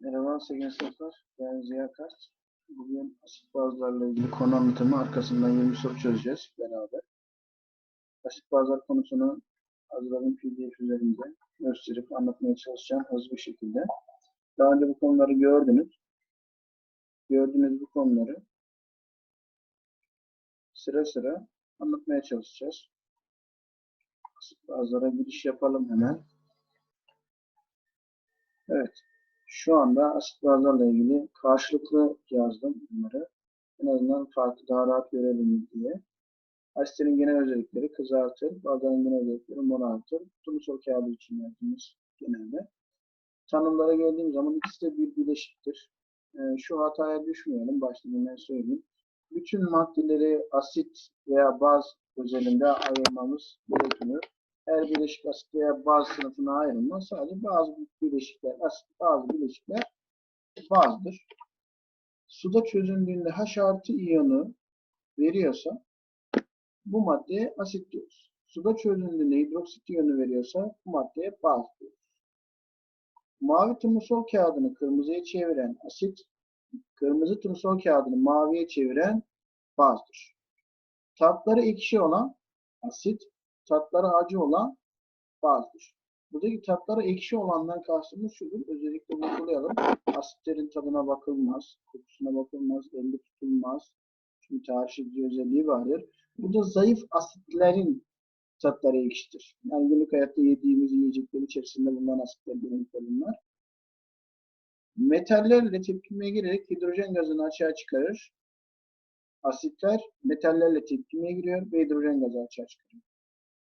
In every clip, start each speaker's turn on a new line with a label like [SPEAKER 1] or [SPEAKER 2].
[SPEAKER 1] Merhaba sevgili sınıflar. Ben Ziya Kars. Bugün asit bazlarla ilgili konu anlatımı arkasından 20 soru çözeceğiz beraber. Asit bazlar konusunu hazırladığım pdf üzerinde gösterip anlatmaya çalışacağım hızlı bir şekilde. Daha önce bu konuları gördünüz. Gördüğünüz bu konuları sıra sıra anlatmaya çalışacağız. Asit bazlara giriş yapalım hemen. Evet. Şu anda asit bazlarla ilgili karşılıklı yazdım bunları. En azından farkı daha rahat görelim diye. Asitlerin genel özellikleri kızartır, bazıların genel özellikleri morartır. Turnusol kağıdı için yazdığımız genelde. Tanımlara geldiğim zaman ikisi de bir bileşiktir. Ee, şu hataya düşmeyelim, başta hemen söyleyeyim. Bütün maddeleri asit veya baz özelinde ayırmamız gerekmiyor her bileşik asit veya baz sınıfına ayrılmaz. Sadece bazı bileşikler asit, bazı bileşikler bazdır. Suda çözündüğünde H artı iyonu veriyorsa bu maddeye asit diyoruz. Suda çözündüğünde hidroksit iyonu veriyorsa bu maddeye baz diyoruz. Mavi turnusol kağıdını kırmızıya çeviren asit, kırmızı turnusol kağıdını maviye çeviren bazdır. Tatları ekşi olan asit, tatları acı olan bazdır. Buradaki tatları ekşi olandan kastımız şudur. Özellikle vurgulayalım. Asitlerin tadına bakılmaz, kokusuna bakılmaz, elde tutulmaz. Çünkü tarihçi özelliği vardır. Burada zayıf asitlerin tatları ekşidir. Yani günlük hayatta yediğimiz yiyecekler içerisinde bulunan asitler genellikle bunlar. Metallerle tepkimeye girerek hidrojen gazını açığa çıkarır. Asitler metallerle tepkimeye giriyor ve hidrojen gazı açığa çıkarıyor.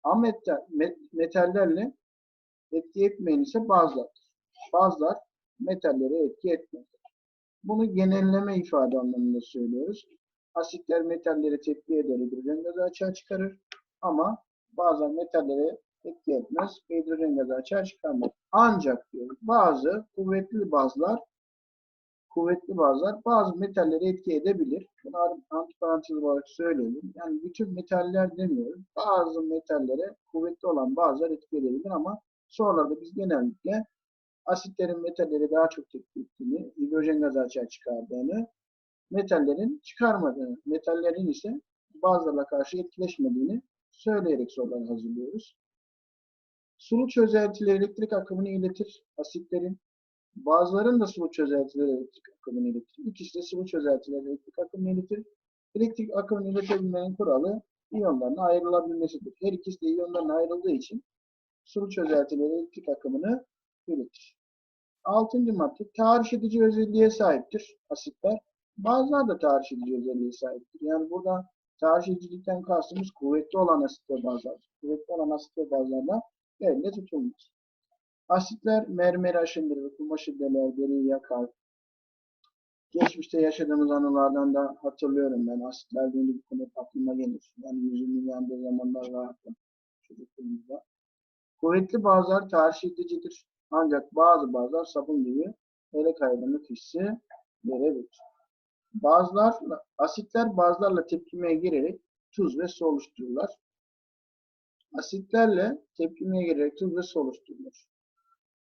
[SPEAKER 1] Ametal, met, metallerle etki etmeyen ise bazlardır. Bazlar metallere etki etmez. Bunu genelleme ifade anlamında söylüyoruz. Asitler metallere tepki eder, hidrojen gazı açığa çıkarır. Ama bazen metallere etki etmez, hidrojen gazı açığa çıkarmaz. Ancak diyoruz, bazı kuvvetli bazlar kuvvetli bazlar bazı metalleri etki edebilir. Bunu antiparantez olarak söyleyelim. Yani bütün metaller demiyoruz. Bazı metallere kuvvetli olan bazılar etki edebilir ama sonralarda biz genellikle asitlerin metalleri daha çok tepki ettiğini, hidrojen gazı açığa çıkardığını, metallerin çıkarmadığını, metallerin ise bazılarla karşı etkileşmediğini söyleyerek soruları hazırlıyoruz. Sulu çözeltiler elektrik akımını iletir. Asitlerin Bazıların da sıvı çözeltileri elektrik akımını iletir. İkisi de sıvı çözeltileri elektrik akımını iletir. Elektrik akımını iletebilmenin kuralı iyonların ayrılabilmesidir. Her ikisi de iyonların ayrıldığı için sıvı çözeltileri elektrik akımını iletir. Altıncı madde tahriş edici özelliğe sahiptir asitler. Bazıları da tahriş edici özelliğe sahiptir. Yani burada tahriş edicilikten kastımız kuvvetli olan asit ve bazlar. Kuvvetli olan asit ve bazlarla elle tutulmaz. Asitler mermeri aşındırır, kumaşı deler, deriyi yakar. Geçmişte yaşadığımız anılardan da hatırlıyorum ben. Asitler deyince bu konu aklıma gelir. Yani yüzümün yandığı zamanlar vardı çocukluğumuzda. Kuvvetli bazılar tahriş edicidir. Ancak bazı bazılar sabun gibi ele kaydırmak hissi verebilir. Bazılar, asitler bazılarla tepkimeye girerek tuz ve su oluştururlar. Asitlerle tepkimeye girerek tuz ve su oluşturulur.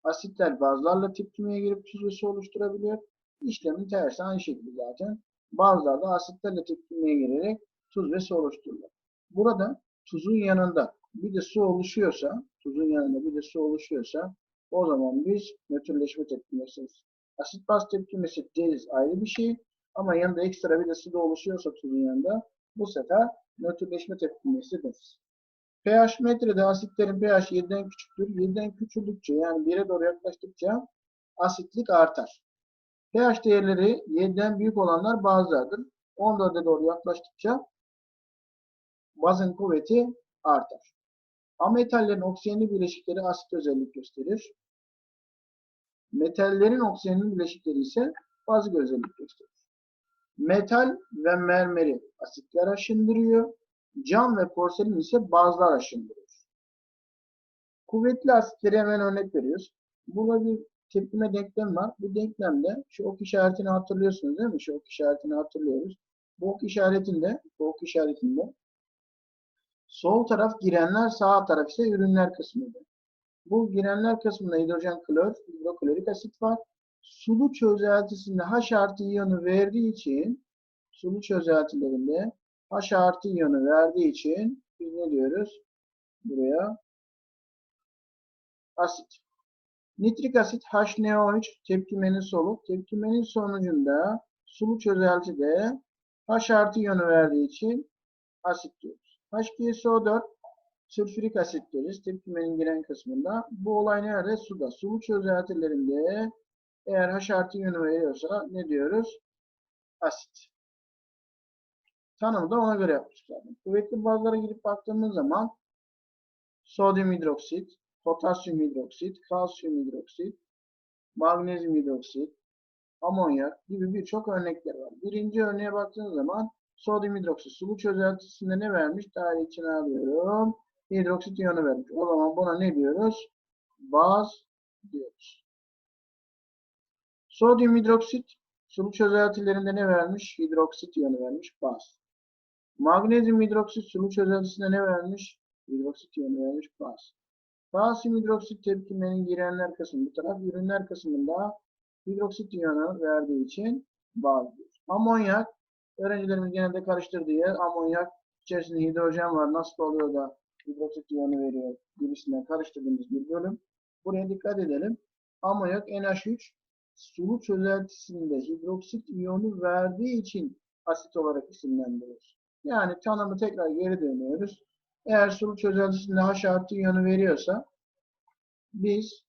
[SPEAKER 1] Asitler bazlarla tepkimeye girip tuz ve su oluşturabiliyor. İşlemin tersi aynı şekilde zaten. Bazılar da asitlerle tepkimeye girerek tuz ve su oluştururlar. Burada tuzun yanında bir de su oluşuyorsa, tuzun yanında bir de su oluşuyorsa o zaman biz nötrleşme tepkimesi. Asit baz tepkimesi deriz ayrı bir şey ama yanında ekstra bir de su da oluşuyorsa tuzun yanında bu sefer nötrleşme tepkimesi deriz pH metrede asitlerin pH 7'den küçüktür. 7'den küçüldükçe yani 1'e doğru yaklaştıkça asitlik artar. pH değerleri 7'den büyük olanlar bazılardır. 14'e doğru yaklaştıkça bazın kuvveti artar. Ametallerin oksijenli bileşikleri asit özellik gösterir. Metallerin oksijenli bileşikleri ise bazı özellik gösterir. Metal ve mermeri asitler aşındırıyor. Cam ve porselen ise bazlar aşındırır. Kuvvetli asitlere hemen örnek veriyoruz. Burada bir tepkime denklem var. Bu denklemde şu ok işaretini hatırlıyorsunuz değil mi? Şu ok işaretini hatırlıyoruz. Bu ok işaretinde, bu ok işaretinde sol taraf girenler, sağ taraf ise ürünler kısmıydı. Bu girenler kısmında hidrojen klor, hidroklorik asit var. sulu çözeltisinde H artı iyonu verdiği için sulu çözeltilerinde H artı iyonu verdiği için biz ne diyoruz? Buraya asit. Nitrik asit HNO3 tepkimenin soluk. Tepkimenin sonucunda sulu çözeltide H artı iyonu verdiği için asit diyoruz. H2SO4 sülfürik asit deriz. Tepkimenin giren kısmında. Bu olay nerede? Suda. Sulu çözeltilerinde eğer H artı iyonu veriyorsa ne diyoruz? Asit. Tanımı da ona göre yapmışız zaten. Kuvvetli bazlara gidip baktığımız zaman sodyum hidroksit, potasyum hidroksit, kalsiyum hidroksit, magnezyum hidroksit, amonyak gibi birçok örnekler var. Birinci örneğe baktığınız zaman sodyum hidroksit sulu çözeltisinde ne vermiş? Tarih için alıyorum. Hidroksit iyonu vermiş. O zaman buna ne diyoruz? Baz diyoruz. Sodyum hidroksit sulu çözeltilerinde ne vermiş? Hidroksit iyonu vermiş. Baz. Magnezyum hidroksit sulu çözeltisinde ne vermiş? Hidroksit iyonu vermiş. Baz. Kalsiyum hidroksit tepkimenin girenler kısmı bu taraf. Ürünler kısmında hidroksit iyonu verdiği için baz diyoruz. Amonyak öğrencilerimiz genelde karıştırdığı yer amonyak içerisinde hidrojen var. Nasıl oluyor da hidroksit iyonu veriyor gibisinden karıştırdığımız bir bölüm. Buraya dikkat edelim. Amonyak NH3 sulu çözeltisinde hidroksit iyonu verdiği için asit olarak isimlendiriyoruz. Yani tanımı tekrar geri dönüyoruz. Eğer sulu çözeltisinde H artı iyonu veriyorsa biz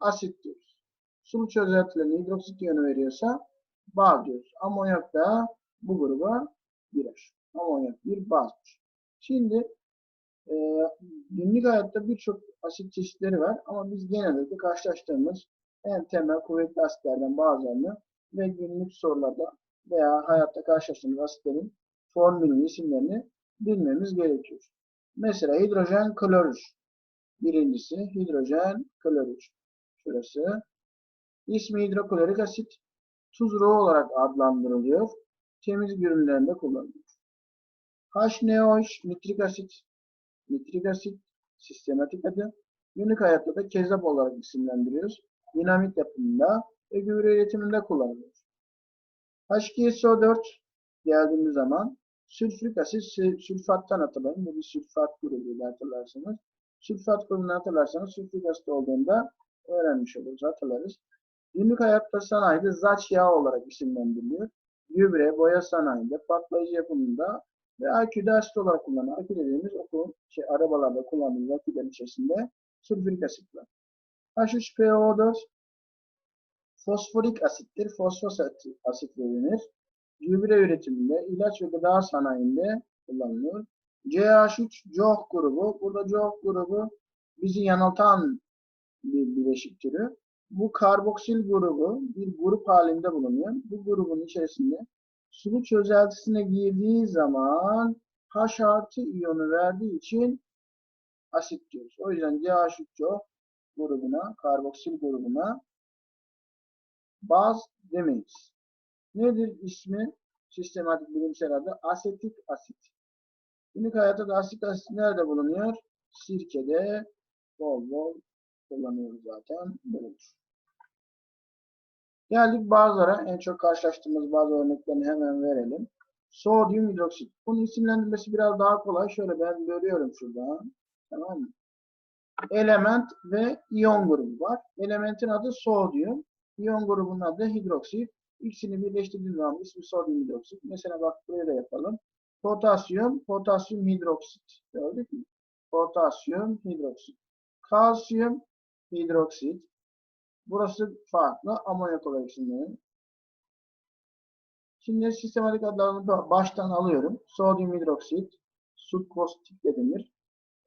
[SPEAKER 1] asit diyoruz. Sulu çözeltilerinde hidroksit iyonu veriyorsa baz diyoruz. Amonyak da bu gruba girer. Amonyak bir bazdır. Şimdi e, günlük hayatta birçok asit çeşitleri var ama biz genellikle karşılaştığımız en temel kuvvetli asitlerden bazılarını ve günlük sorularda veya hayatta karşılaştığımız asitlerin formülünü, isimlerini bilmemiz gerekiyor. Mesela hidrojen klorür. Birincisi hidrojen klorür. Şurası. İsmi hidroklorik asit. Tuzru olarak adlandırılıyor. Temizlik ürünlerinde kullanılıyor. HNO3 nitrik asit. Nitrik asit sistematik adı. Günlük hayatta da kezzap olarak isimlendiriyoruz. Dinamit yapımında ve gübre üretiminde kullanılıyor. H2SO4 geldiğimiz zaman sülfürik asit sülfattan hatırlayın. Bu bir sülfat grubuyla hatırlarsanız. Sülfat grubunu hatırlarsanız sülfürik asit olduğunda öğrenmiş oluruz, hatırlarız. Günlük hayatta sanayide zaç yağı olarak isimlendiriliyor. Gübre, boya sanayinde, patlayıcı yapımında ve aküde asit olarak kullanılan, akü dediğimiz okul, şey, arabalarda kullandığımız akülerin içerisinde sülfürik asit var. H3PO4 fosforik asittir. Fosfos asit denir. Gübre üretiminde, ilaç ve gıda sanayinde kullanılıyor. CH3 COH grubu. Burada COH grubu bizi yanıltan bir bileşik türü. Bu karboksil grubu bir grup halinde bulunuyor. Bu grubun içerisinde sulu çözeltisine girdiği zaman H artı iyonu verdiği için asit diyoruz. O yüzden CH3CO grubuna, karboksil grubuna baz demeyiz. Nedir ismi? Sistematik bilimsel adı asetik asit. Günlük hayatta da asetik asit nerede bulunuyor? Sirkede bol bol kullanıyoruz zaten. Böyledir. Geldik bazılara. En çok karşılaştığımız bazı örneklerini hemen verelim. Sodyum hidroksit. Bunun isimlendirmesi biraz daha kolay. Şöyle ben görüyorum şurada. Tamam mı? Element ve iyon grubu var. Elementin adı sodyum. İyon grubunun adı hidroksit. İkisini birleştirdiğimiz zaman ismi sodyum hidroksit. Mesela bak buraya da yapalım. Potasyum, potasyum hidroksit. Gördük mü? Potasyum hidroksit. Kalsiyum hidroksit. Burası farklı. Amonyak olarak isimleniyor. Şimdi sistematik adlarını baştan alıyorum. Sodyum hidroksit, su kostik de denir.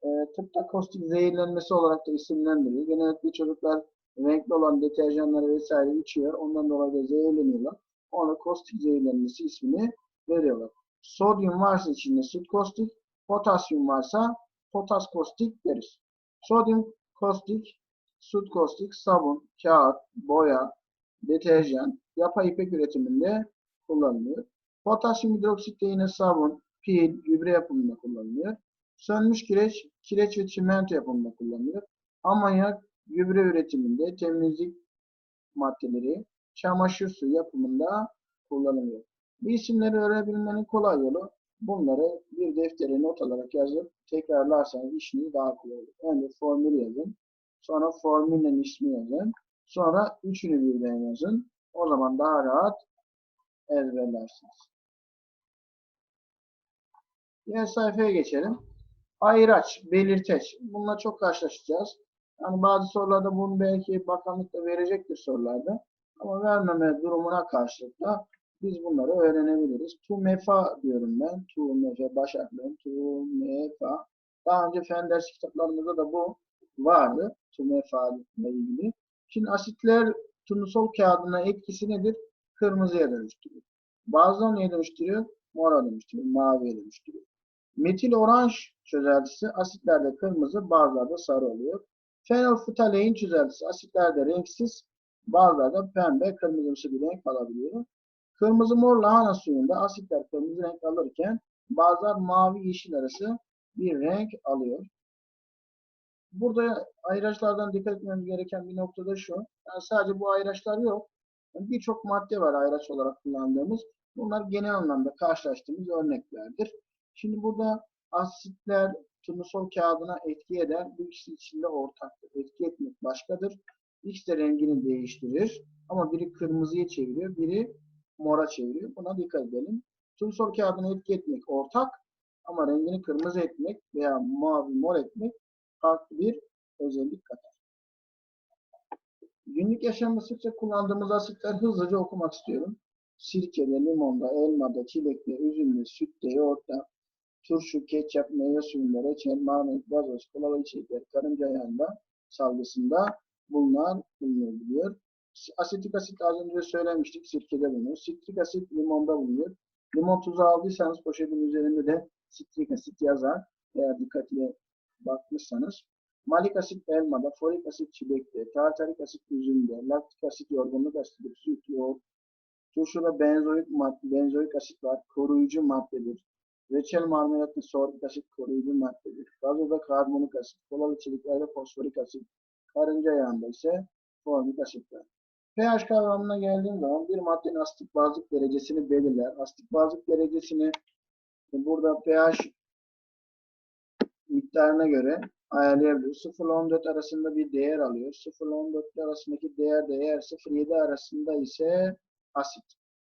[SPEAKER 1] E, tıpta kostik zehirlenmesi olarak da isimlendirilir. Genellikle çocuklar renkli olan deterjanları vesaire içiyor. Ondan dolayı da zehirleniyorlar. Ona kostik zehirlenmesi ismini veriyorlar. Sodyum varsa içinde süt kostik, potasyum varsa potas kostik deriz. Sodyum kostik, süt kostik, sabun, kağıt, boya, deterjan, yapay ipek üretiminde kullanılıyor. Potasyum hidroksit de yine sabun, pil, gübre yapımında kullanılıyor. Sönmüş kireç, kireç ve çimento yapımında kullanılıyor. Amonyak gübre üretiminde temizlik maddeleri, çamaşır suyu yapımında kullanılıyor. Bu isimleri öğrenebilmenin kolay yolu bunları bir deftere not alarak yazıp tekrarlarsanız işiniz daha kolay olur. Önce formülü yazın. Sonra formülün ismi yazın. Sonra üçünü birden yazın. O zaman daha rahat ezberlersiniz. Diğer sayfaya geçelim. Ayraç, belirteç. Bununla çok karşılaşacağız. Yani bazı sorularda bunu belki bakanlık da verecektir sorularda. Ama vermeme durumuna karşılık da biz bunları öğrenebiliriz. TUMEFA diyorum ben. TUMEFA, baş harflerim. TUMEFA. Daha önce fen ders kitaplarımızda da bu vardı. TUMEFA ile ilgili. Şimdi asitler turnusol kağıdına etkisi nedir? Kırmızıya dönüştürüyor. Bazıları neye dönüştürüyor? Mora dönüştürüyor, maviye dönüştürüyor. Metil oranj çözeltisi asitlerde kırmızı, bazılarda sarı oluyor. Fenolftalein çözeltisi asitlerde renksiz, bazılarda pembe, kırmızımsı bir renk alabiliyor. Kırmızı mor lahana suyunda asitler kırmızı renk alırken bazılar mavi yeşil arası bir renk alıyor. Burada ayraçlardan dikkat etmemiz gereken bir noktada şu. Yani sadece bu ayraçlar yok. Yani Birçok madde var ayraç olarak kullandığımız. Bunlar genel anlamda karşılaştığımız örneklerdir. Şimdi burada asitler turnusol kağıdına etki eder. Bu ikisi içinde ortaktır. Etki etmek başkadır. X de rengini değiştirir. Ama biri kırmızıya çeviriyor, biri mora çeviriyor. Buna dikkat edelim. Turnusol kağıdına etki etmek ortak ama rengini kırmızı etmek veya mavi mor etmek farklı bir özellik katar. Günlük yaşamda sıkça kullandığımız asitler hızlıca okumak istiyorum. Sirkede, limonda, elmada, çilekte, üzümde, sütte, yoğurtta, turşu, ketçap, meyve suyunda, reçel, marmelat, gazoz, kolalı içecekler, karınca yağında, salgısında bunlar bulunabiliyor. Asetik asit az önce söylemiştik, sirkede bulunuyor. Sitrik asit limonda bulunuyor. Limon tuzu aldıysanız poşetin üzerinde de sitrik asit yazar. Eğer dikkatli bakmışsanız. Malik asit elmada, folik asit çilekte, tartarik asit üzümde, laktik asit yorgunluk asidi, süt, yoğurt, turşuda benzoik, madde, benzoik asit var, koruyucu maddedir. Reçel marmelatlı sorbik asit koruyucu maddedir. Gazoda karbonik asit, kolalı içeriklerde fosforik asit, karınca yağında ise formik asit var. pH kavramına geldiğim zaman bir maddenin asitlik bazlık derecesini belirler. Asitlik bazlık derecesini burada pH miktarına göre ayarlayabiliyoruz. 0 ile 14 arasında bir değer alıyor. 0 ile 14 arasındaki değer de eğer 0-7 arasında ise asit.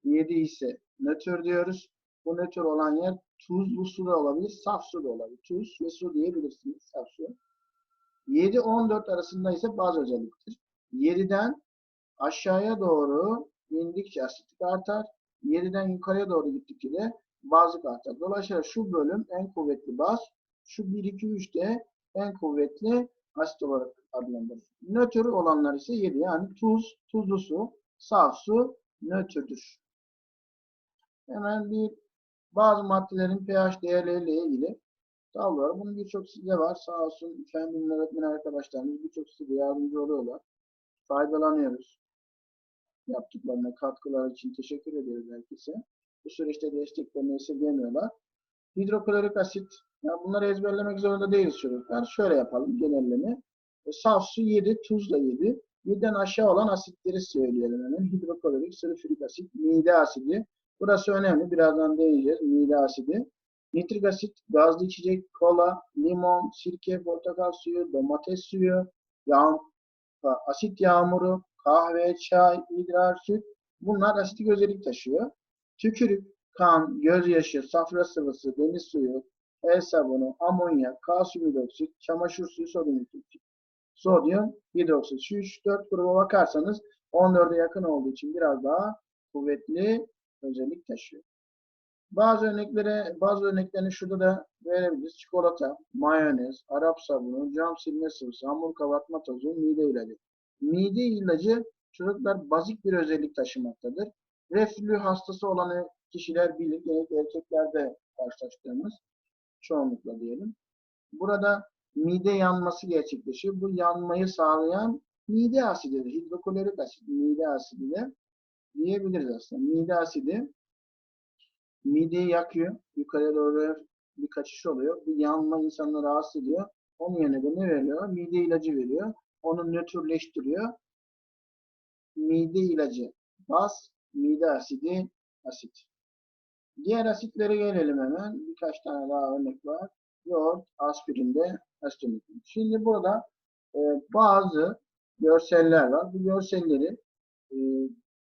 [SPEAKER 1] 7 ise nötr diyoruz. Bu nötr olan yer tuzlu su da olabilir, saf su da olabilir. Tuz ve su diyebilirsiniz, saf su. 7-14 arasında ise bazı özelliktir. 7'den aşağıya doğru indikçe asitlik artar. 7'den yukarıya doğru gittikçe de bazlık artar. Dolayısıyla şu bölüm en kuvvetli baz, şu 1, 2, 3 de en kuvvetli asit olarak adlandırılır. Nötr olanlar ise 7. Yani tuz, tuzlu su, saf su nötrdür. Hemen bir bazı maddelerin pH değerleriyle ilgili tablolar. Bunun birçok sizde var. Sağ olsun fen öğretmen arkadaşlarımız birçok size yardımcı oluyorlar. Faydalanıyoruz. Yaptıklarına katkılar için teşekkür ediyoruz herkese. Bu süreçte desteklerini esirgemiyorlar. Hidroklorik asit. Yani bunları ezberlemek zorunda değiliz çocuklar. Şöyle yapalım genelleme. E, saf su 7, tuz da 7. 7'den aşağı olan asitleri söyleyelim. Hidroklorik, sülfürik asit, mide asidi. Burası önemli. Birazdan değineceğiz. Mide asidi. Nitrik asit, gazlı içecek, kola, limon, sirke, portakal suyu, domates suyu, yağ, asit yağmuru, kahve, çay, idrar, süt. Bunlar asitik özellik taşıyor. Tükürük, kan, gözyaşı, safra sıvısı, deniz suyu, el sabunu, amonyak, kalsiyum hidroksit, çamaşır suyu, sodyum hidroksit. Sodyum hidroksit. Şu 3-4 gruba bakarsanız 14'e yakın olduğu için biraz daha kuvvetli özellik taşıyor. Bazı örneklere, bazı örneklerini şurada da verebiliriz. Çikolata, mayonez, Arap sabunu, cam silme sıvısı, hamur kabartma tozu, mide ilacı. Mide ilacı çocuklar bazik bir özellik taşımaktadır. Reflü hastası olan kişiler bilir. Genellikle erkeklerde karşılaştığımız çoğunlukla diyelim. Burada mide yanması gerçekleşiyor. Bu yanmayı sağlayan mide asididir. Hidroklorik asit, mide asidi diyebiliriz aslında. Mide asidi mideyi yakıyor. Yukarıya doğru bir kaçış oluyor. Bir yanma insanları rahatsız ediyor. Onun yerine de ne veriyor? Mide ilacı veriyor. Onu nötrleştiriyor. Mide ilacı baz, mide asidi, asit. Diğer asitlere gelelim hemen. Birkaç tane daha örnek var. Yoğurt, aspirinde, asitonikum. Şimdi burada e, bazı görseller var. Bu görselleri e,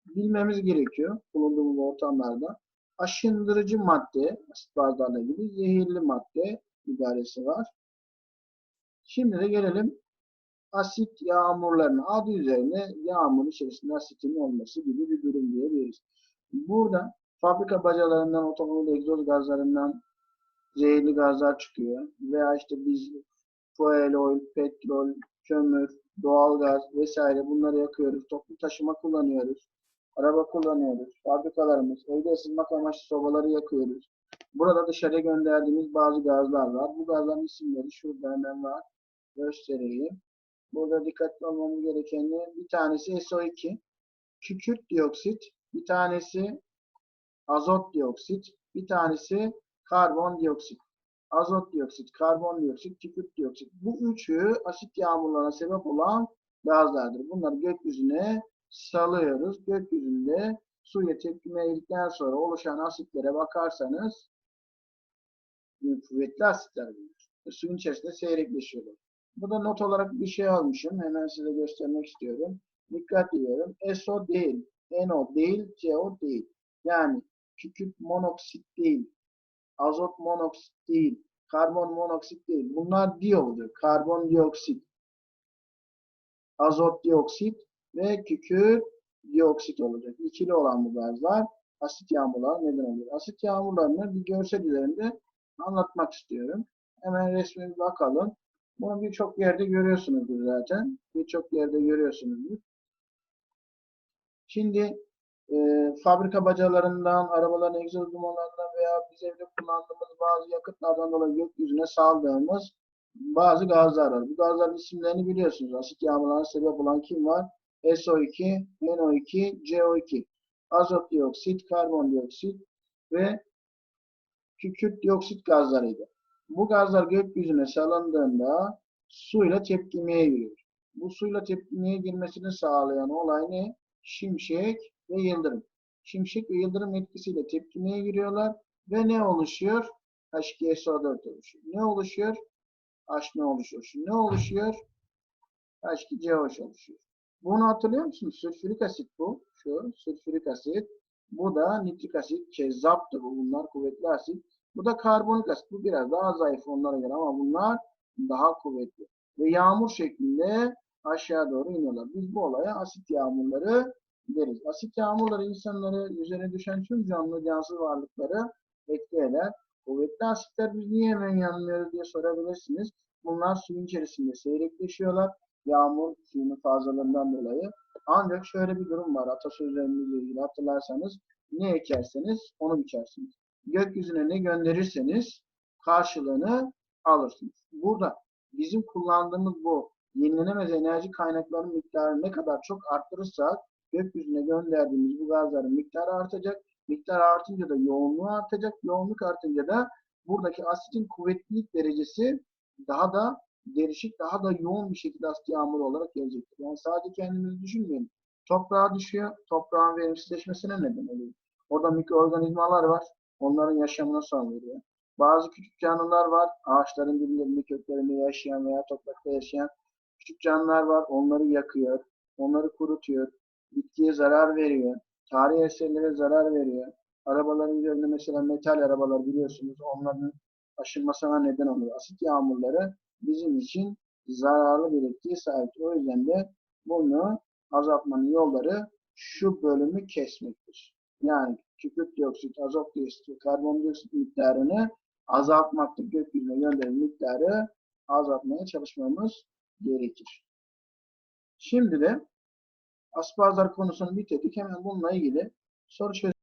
[SPEAKER 1] bilmemiz gerekiyor bulunduğumuz ortamlarda. Aşındırıcı madde, asit bazlarla ilgili zehirli madde ibaresi var. Şimdi de gelelim asit yağmurlarına. Adı üzerine yağmur içerisinde asitin olması gibi bir durum diyebiliriz. Burada fabrika bacalarından, otomobil egzoz gazlarından zehirli gazlar çıkıyor. Veya işte biz fuel oil, petrol, kömür, doğalgaz vesaire bunları yakıyoruz. Toplu taşıma kullanıyoruz. Araba kullanıyoruz. Fabrikalarımız, evde ısınmak amaçlı sobaları yakıyoruz. Burada dışarıya gönderdiğimiz bazı gazlar var. Bu gazların isimleri şurada hemen var. Göstereyim. Burada dikkatli olmamız gereken bir tanesi SO2, kükürt dioksit, bir tanesi azot dioksit, bir tanesi karbon dioksit. Azot dioksit, karbon dioksit, kükürt dioksit. Bu üçü asit yağmurlarına sebep olan gazlardır. Bunları gökyüzüne salıyoruz. Gökyüzünde suya tepkime girdikten sonra oluşan asitlere bakarsanız kuvvetli asitler bunlar. Suyun içerisinde seyrekleşiyorlar. Burada not olarak bir şey almışım. Hemen size göstermek istiyorum. Dikkat ediyorum. SO değil, NO değil, CO değil. Yani kükürt monoksit değil, azot monoksit değil, karbon monoksit değil. Bunlar diyoldur. Karbondioksit, azot dioksit ve kükürt dioksit olacak. İkili olan bu gazlar asit yağmurlar neden oluyor? Asit yağmurlarını bir görsel üzerinde anlatmak istiyorum. Hemen resme bakalım. Bunu birçok yerde görüyorsunuzdur zaten. Birçok yerde görüyorsunuzdur. Şimdi e, fabrika bacalarından, arabaların egzoz dumanlarından veya biz evde kullandığımız bazı yakıtlardan dolayı gökyüzüne saldığımız bazı gazlar var. Bu gazların isimlerini biliyorsunuz. Asit yağmurlarına sebep olan kim var? SO2, NO2, CO2. Azot dioksit, karbondioksit ve kükürt dioksit gazlarıydı. Bu gazlar gökyüzüne salındığında suyla tepkimeye giriyor. Bu suyla tepkimeye girmesini sağlayan olay ne? Şimşek ve yıldırım. Şimşek ve yıldırım etkisiyle tepkimeye giriyorlar ve ne oluşuyor? H2SO4 oluşuyor. Ne oluşuyor? H ne oluşuyor? Şu ne oluşuyor? H2COH oluşuyor. Bunu hatırlıyor musunuz? Sülfürik asit bu. Şu sülfürik asit. Bu da nitrik asit. Kezzaptır bu. Bunlar kuvvetli asit. Bu da karbonik asit. Bu biraz daha zayıf onlara göre ama bunlar daha kuvvetli. Ve yağmur şeklinde aşağı doğru iniyorlar. Biz bu olaya asit yağmurları deriz. Asit yağmurları insanları üzerine düşen tüm canlı cansız varlıkları etkiler. Kuvvetli asitler biz niye hemen yanmıyoruz diye sorabilirsiniz. Bunlar suyun içerisinde seyrekleşiyorlar. Yağmur suyunun fazlalığından dolayı. Ancak şöyle bir durum var. Atasözlerimizle ilgili hatırlarsanız ne ekerseniz onu biçersiniz. Gökyüzüne ne gönderirseniz karşılığını alırsınız. Burada bizim kullandığımız bu yenilenemez enerji kaynaklarının miktarını ne kadar çok arttırırsak gökyüzüne gönderdiğimiz bu gazların miktarı artacak. Miktar artınca da yoğunluğu artacak. Yoğunluk artınca da buradaki asitin kuvvetlilik derecesi daha da derişik, daha da yoğun bir şekilde asit yağmuru olarak gelecektir. Yani sadece kendimizi düşünmeyin. Toprağa düşüyor, toprağın verimsizleşmesine neden oluyor. Orada mikroorganizmalar var. Onların yaşamına son veriyor. Bazı küçük canlılar var. Ağaçların dibinde, köklerinde yaşayan veya toprakta yaşayan küçük canlılar var. Onları yakıyor. Onları kurutuyor. Bitkiye zarar veriyor. Tarihi eserlere zarar veriyor. Arabaların üzerinde mesela metal arabalar biliyorsunuz. Onların aşınmasına neden oluyor. Asit yağmurları bizim için zararlı bir etkiye sahip. O yüzden de bunu azaltmanın yolları şu bölümü kesmektir. Yani kükürt dioksit, azot dioksit karbondioksit miktarını azaltmaktır. Gökyüzüne gönderilen miktarı azaltmaya çalışmamız gerekir. Şimdi de aspazlar konusunu bitirdik. Hemen bununla ilgili soru çözüm